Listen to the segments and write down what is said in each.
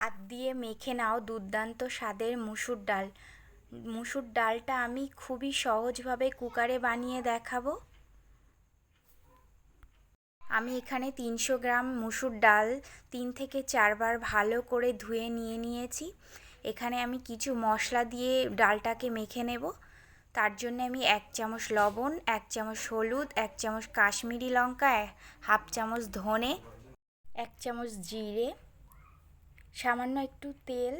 হাত দিয়ে মেখে নাও দুর্দান্ত স্বাদের মুসুর ডাল। মুসুর ডালটা আমি খুবই সহজভাবে কুকারে বানিয়ে দেখাবো। আমি এখানে তিনশো গ্রাম মুসুর ডাল তিন থেকে চারবার ভালো করে ধুয়ে নিয়ে নিয়েছি। এখানে আমি কিছু মশলা দিয়ে ডালটাকে মেখে নেব। তার জন্য আমি এক চামচ লবণ, এক চামচ হলুদ, এক চামচ কাশ্মীরি লঙ্কা হাফ চামচ ধনে, এক চামচ জিরে সামান্য একটু তেল,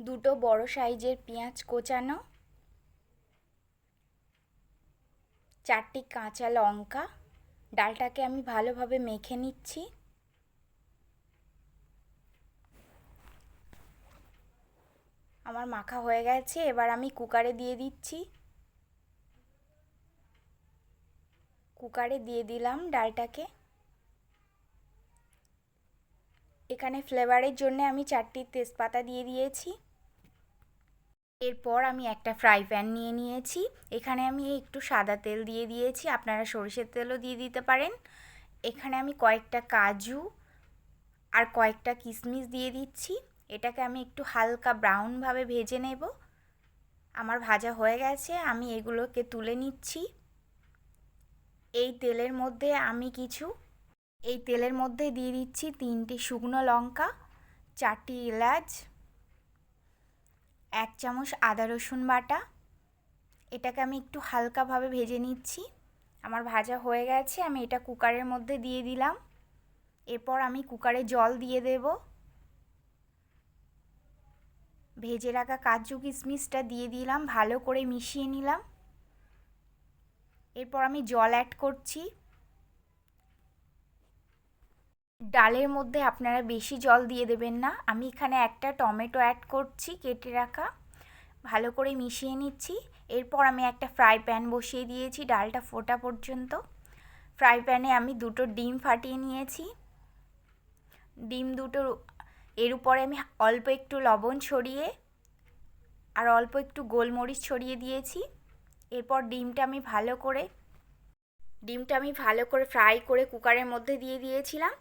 দুটো বড় সাইজের পেঁয়াজ কোচানো, চারটি কাঁচা লঙ্কা, ডালটাকে আমি ভালোভাবে মেখে নিচ্ছি। আমার মাখা হয়ে গেছে, এবার আমি কুকারে দিয়ে দিচ্ছি। কুকারে দিয়ে দিলাম ডালটাকে। এখানে ফ্লেভারের জন্য আমি চারটি তেজপাতা দিয়ে দিয়েছি। এরপর আমি একটা ফ্রাই প্যান নিয়ে নিয়েছি। এখানে আমি একটু সাদা তেল দিয়ে দিয়েছি, আপনারা সরষের তেলও দিয়ে দিতে পারেন। এখানে আমি কয়েকটা কাজু আর কয়েকটা কিশমিশ দিয়ে দিচ্ছি। এটাকে আমি একটু হালকা ব্রাউনভাবে ভেজে নেব। আমার ভাজা হয়ে গেছে, আমি এগুলোকে তুলে নিচ্ছি। এই তেলের মধ্যে আমি কিছু এই তেলের মধ্যে দিয়ে দিচ্ছি তিনটে শুকনো লঙ্কা, চারটি এলাচ, এক চামচ আদা রসুন বাটা। এটাকে আমি একটু হালকাভাবে ভেজে নিচ্ছি। আমার ভাজা হয়ে গেছে, আমি এটা কুকারের মধ্যে দিয়ে দিলাম। এরপর আমি কুকারে জল দিয়ে দেব। ভেজে রাখা কাজু কিশমিশটা দিয়ে দিলাম, ভালো করে মিশিয়ে নিলাম। এরপর আমি জল অ্যাড করছি। ডালের মধ্যে আপনারা বেশি জল দিয়ে দেবেন না। আমি এখানে একটা টমেটো অ্যাড করছি, কেটে রাখা। ভালো করে মিশিয়ে নিচ্ছি। এরপর আমি একটা ফ্রাই প্যান বসিয়ে দিয়েছি ডালটা ফোটা পর্যন্ত। ফ্রাই প্যানে আমি দুটো ডিম ফাটিয়ে নিয়েছি। ডিম দুটো, এর উপরে আমি অল্প একটু লবণ ছড়িয়ে আর অল্প একটু গোলমরিচ ছড়িয়ে দিয়েছি। এরপর ডিমটা আমি ভালো করে, ডিমটা আমি ভালো করে ফ্রাই করে কুকারের মধ্যে দিয়ে দিয়েছিলাম।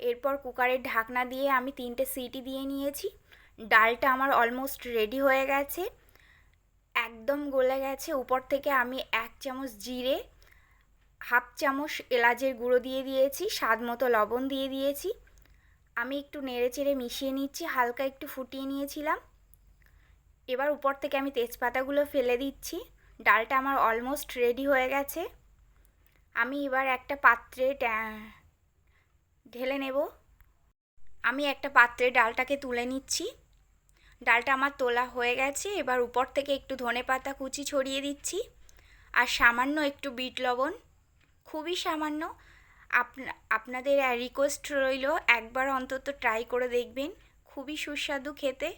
এরপর কুকারের ঢাকনা দিয়ে আমি তিনটে সিটি দিয়ে নিয়েছি। ডালটা আমার অলমোস্ট রেডি হয়ে গেছে। একদম গলে গেছে। উপর থেকে আমি এক চামচ জিরে, হাফ চামচ এলাচের গুঁড়ো দিয়ে দিয়েছি, স্বাদ মতো লবণ দিয়ে দিয়েছি। আমি একটু নেড়ে চেড়ে মিশিয়ে নিচ্ছি, হালকা একটু ফুটিয়ে নিয়েছিলাম। এবার উপর থেকে আমি তেজপাতাগুলো ফেলে দিচ্ছি। ডালটা আমার অলমোস্ট রেডি হয়ে গেছে। আমি এবার একটা পাত্রে ঢেলে নেব। আমি একটা পাত্রে ডালটাকে তুলে নিচ্ছি। ডালটা আমার তোলা হয়ে গেছে, এবার উপর থেকে একটু ধনে পাতা কুচি ছড়িয়ে দিচ্ছি। আর সামান্য একটু বিট লবণ, খুবই সামান্য। আপনাদের রিকোয়েস্ট রইল, একবার অন্তত ট্রাই করে দেখবেন। খুবই সুস্বাদু খেতে।